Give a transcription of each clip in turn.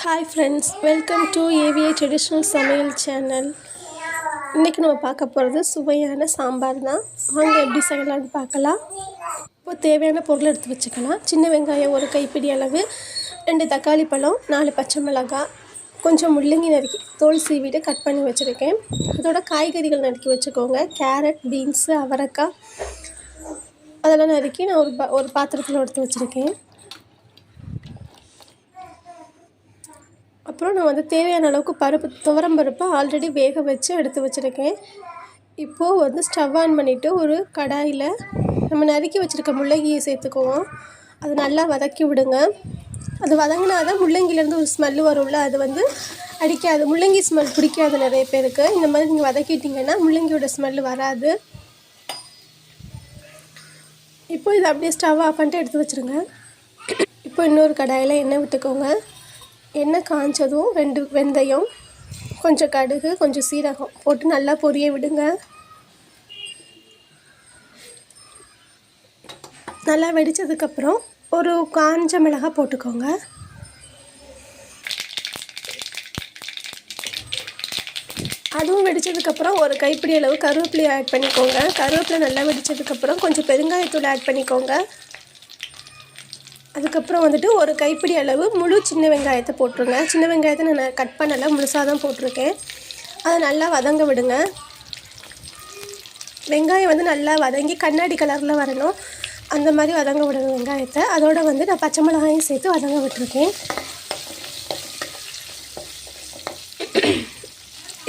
Hi friends welcome to AVI traditional சமையல் channel இன்றைக்கி நம்ம பார்க்க போகிறது சுவையான சாம்பார் தான். வாங்க எப்படி செய்யலாம்னு பார்க்கலாம். இப்போ தேவையான பொருள் எடுத்து வச்சுக்கலாம். சின்ன வெங்காயம் ஒரு கைப்பிடி அளவு ரெண்டு தக்காளி பழம் நாலு பச்சை மிளகாய் கொஞ்சம் முள்ளங்கி நறுக்கி தோல் சீவிட்டு கட் பண்ணி வச்சுருக்கேன். அதோட காய்கறிகள் நறுக்கி வச்சுக்கோங்க. கேரட் பீன்ஸு அவரைக்காய் அதெல்லாம் நறுக்கி நான் ஒரு பா ஒரு பாத்திரத்தில் எடுத்து வச்சுருக்கேன். அப்புறம் நான் வந்து தேவையான அளவுக்கு பருப்பு துவரம் பருப்பை ஆல்ரெடி வேக வச்சு எடுத்து வச்சுருக்கேன். இப்போது வந்து ஸ்டவ் ஆன் பண்ணிவிட்டு ஒரு கடாயில் நம்ம நறுக்கி வச்சுருக்க முள்ளங்கியை சேர்த்துக்குவோம். அது நல்லா வதக்கி விடுங்க. அது வதங்கினா தான் முள்ளங்கிலேருந்து ஒரு ஸ்மெல் வரும்ல அது வந்து அடிக்காது. முள்ளங்கி ஸ்மெல் பிடிக்காது நிறைய பேருக்கு. இந்த மாதிரி நீங்கள் வதக்கிட்டிங்கன்னா முள்ளங்கியோட ஸ்மெல் வராது. இப்போ இதை அப்படியே ஸ்டவ் ஆஃப் பண்ணிட்டு எடுத்து வச்சுருங்க. இப்போ இன்னொரு கடாயில் எண்ணெய் விட்டுக்கோங்க. எண்ணெய் காஞ்சதும் ரெண்டு வெந்தயம் கொஞ்சம் கடுகு கொஞ்சம் சீரகம் போட்டு நல்லா பொரிய விடுங்க. நல்லா வெடித்ததுக்கப்புறம் ஒரு காஞ்ச மிளகாய் போட்டுக்கோங்க. அதுவும் வெடித்ததுக்கப்புறம் ஒரு கைப்பிடி அளவு கருவேப்பிலையை ஆட் பண்ணிக்கோங்க. கருவேப்பிலை நல்லா வெடித்ததுக்கப்புறம் கொஞ்சம் பெருங்காயத்தூள் ஆட் பண்ணிக்கோங்க. அதுக்கப்புறம் வந்துட்டு ஒரு கைப்பிடி அளவு முழு சின்ன வெங்காயத்தை போட்டுருங்க சின்ன வெங்காயத்தை நான் கட் பண்ணலை முழுசாக தான் போட்டிருக்கேன். அதை நல்லா வதங்க விடுங்க. வெங்காயம் வந்து நல்லா வதங்கி கண்ணாடி கலரில் வரணும். அந்த மாதிரி வதங்க விடுங்க வெங்காயத்தை. அதோடு வந்து நான் பச்சை மிளகாயும் சேர்த்து வதங்க விட்டுருக்கேன்.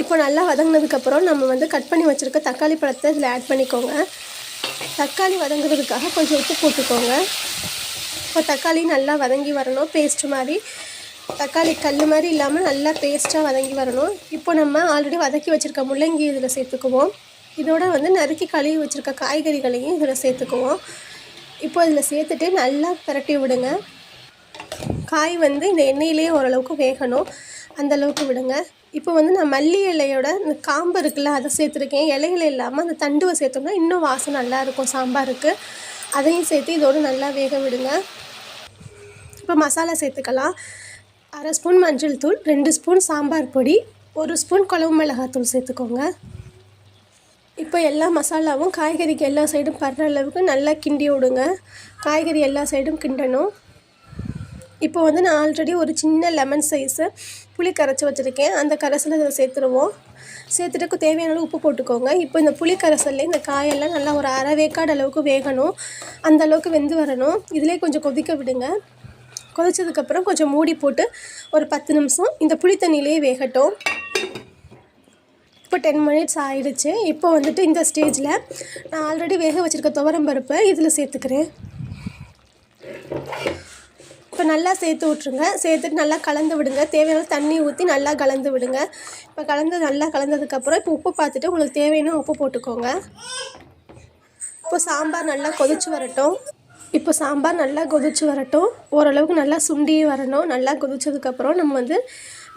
இப்போ நல்லா வதங்கினதுக்கப்புறம் நம்ம வந்து கட் பண்ணி வச்சுருக்க தக்காளி பழத்தை இதில் ஆட் பண்ணிக்கோங்க. தக்காளி வதங்குறதுக்காக கொஞ்சம் உப்பு போட்டுக்கோங்க. இப்போ தக்காளி நல்லா வதங்கி வரணும் பேஸ்ட்டு மாதிரி. தக்காளி கல் மாதிரி இல்லாமல் நல்லா பேஸ்ட்டாக வதங்கி வரணும். இப்போ நம்ம ஆல்ரெடி வதக்கி வச்சுருக்க முள்ளங்கி இதில் சேர்த்துக்குவோம். இதோட வந்து நறுக்கி கழுவி வச்சுருக்க காய்கறிகளையும் இதில் சேர்த்துக்குவோம். இப்போ இதில் சேர்த்துட்டு நல்லா பரட்டி விடுங்க. காய் வந்து இந்த எண்ணெயிலே ஓரளவுக்கு வேகணும். அந்தளவுக்கு விடுங்க. இப்போ வந்து நான் மல்லி இலையோட இந்த காம்பு இருக்குல்ல அதை சேர்த்துருக்கேன். இலைகள் இல்லாமல் அந்த தண்டுவை சேர்த்தோம்னா இன்னும் வாசம் நல்லாயிருக்கும் சாம்பாருக்கு. அதையும் சேர்த்து இதோடு நல்லா வேக விடுங்க. இப்போ மசாலா சேர்த்துக்கலாம். அரை ஸ்பூன் மஞ்சள் தூள் ரெண்டு ஸ்பூன் சாம்பார் பொடி ஒரு ஸ்பூன் குழம்பு மிளகாத்தூள் சேர்த்துக்கோங்க. இப்போ எல்லா மசாலாவும் காய்கறிக்கு எல்லா சைடும் படுற அளவுக்கு நல்லா கிண்டி விடுங்க. காய்கறி எல்லா சைடும் கிண்டணும். இப்போ வந்து நான் ஆல்ரெடி ஒரு சின்ன லெமன் சைஸு புளி கரைச்சி வச்சுருக்கேன். அந்த கரைசலை இதில் சேர்த்துருவோம். சேர்த்துட்டு தேவையான உப்பு போட்டுக்கோங்க. இப்போ இந்த புளி கரைசல்ல இந்த காயெல்லாம் நல்லா ஒரு அரை வேக்காடு அளவுக்கு வேகணும். அந்த அளவுக்கு வெந்து வரணும். இதிலே கொஞ்சம் கொதிக்க விடுங்க. கொதிச்சதுக்கப்புறம் கொஞ்சம் மூடி போட்டு ஒரு பத்து நிமிஷம் இந்த புளி தண்ணியிலே வேகட்டும். இப்போ டென் மினிட்ஸ் ஆயிடுச்சு. இப்போ வந்துட்டு இந்த ஸ்டேஜில் நான் ஆல்ரெடி வேக வச்சுருக்க துவரம்பருப்பை இதில் சேர்த்துக்கிறேன். இப்போ நல்லா சேர்த்து விட்ருங்க சேர்த்துட்டு நல்லா கலந்து விடுங்க. தேவையான தண்ணி ஊற்றி நல்லா கலந்து விடுங்க. இப்போ கலந்து நல்லா கலந்ததுக்கப்புறம் இப்போ உப்பு பார்த்துட்டு உங்களுக்கு தேவையான உப்பு போட்டுக்கோங்க. இப்போ சாம்பார் நல்லா கொதிச்சு வரட்டும். இப்போ சாம்பார் நல்லா கொதிச்சு வரட்டும். ஓரளவுக்கு நல்லா சுண்டி வரணும். நல்லா கொதிச்சதுக்கப்புறம் நம்ம வந்து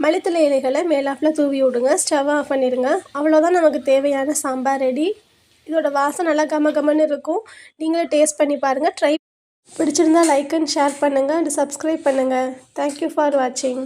மளித்தலை இலைகளை மேலாப்பில் தூவி விடுங்க. ஸ்டவ் ஆஃப் பண்ணிடுங்க. அவ்வளோதான் நமக்கு தேவையான சாம்பார் ரெடி இதோட வாசம் நல்லா கம கமன்னு இருக்கும். நீங்களே டேஸ்ட் பண்ணி பாருங்கள் ட்ரை பிடிச்சிருந்தா லைக் அண்ட் ஷேர் பண்ணுங்கள் அண்ட் சப்ஸ்கிரைப் பண்ணுங்கள் தேங்க்யூ ஃபார் வாட்சிங்